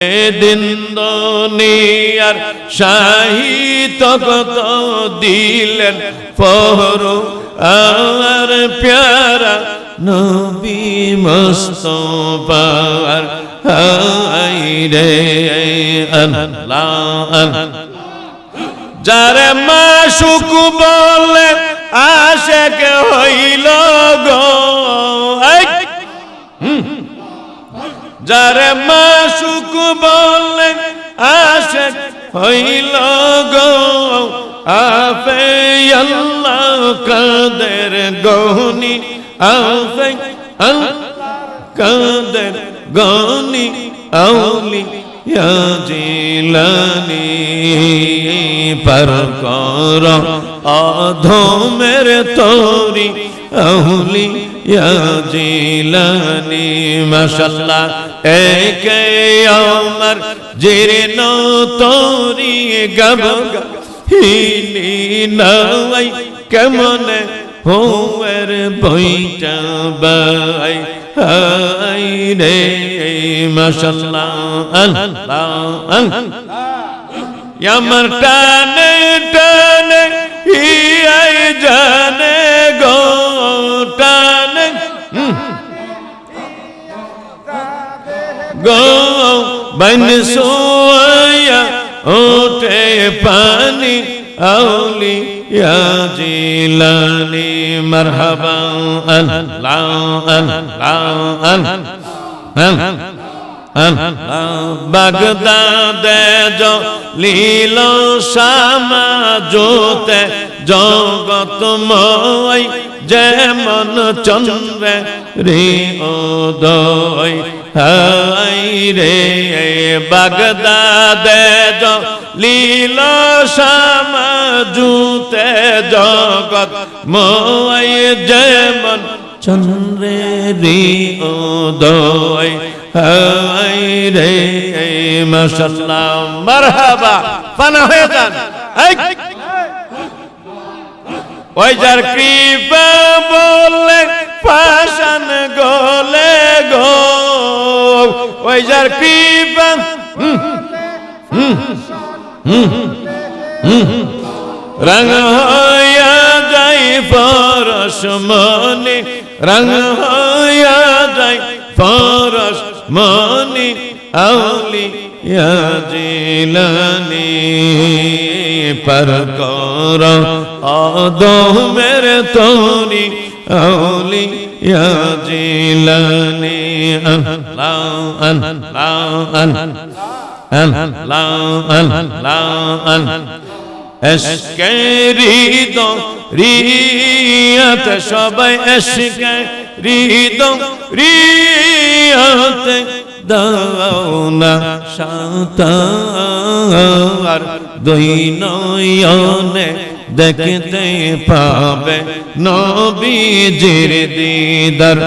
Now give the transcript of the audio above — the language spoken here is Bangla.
দিন দুনিয়ার শাহিত কত দিলেন পহর আর প্যারা নবী মস্তফার হাই রে আল্লাহ। যারে মাসুক বলে আশেক হইল গো। এই! যারে মাসুক বলে আশেক হইল গো, আফে আল্লাহ কাদের গহনি আউলি জিলানি পর কর, অধমের তোরি, আউলি ইয়া জিলানি মাশাল্লাহ একে আমার জিরন তোরি গব হিনি নাই কেমনে হোয়ের বইটা বাই, হাই রে মাশাল্লাহ আল্লাহ আল্লাহ। আমার টানে টানে সোয়া ওঠে পানি আউলি ইয়া জিলানি মারহাবা আল্লাহ আল্লাহ আল্লাহ বাগদাদে লীল সামাজোতে জগতময় যেমন চন্দ্রে রে ওদয় হাই রে, বাগদাদে লীল সামাজুতে জগৎ ময় যেমন চন্দ্রে উদয় হাই ওই যার কৃপা বললে পাশান গলে গো। ওই যার কৃপা রঙ হইয়া যাই পরশ মনি, রঙ হইয়া মনি আউলি জিলানি পর কর অদমের তোরি আউলি জিলানি আল্লাহ আল্লাহ আল্লাহ আল্লাহ আল্লাহ এসকে হৃদ রিয়াত সবাই এসকে হৃদ রিয়াত দাওনা সাতার। দুই নয়নে দেখতে পাবে নবীজির দিদার।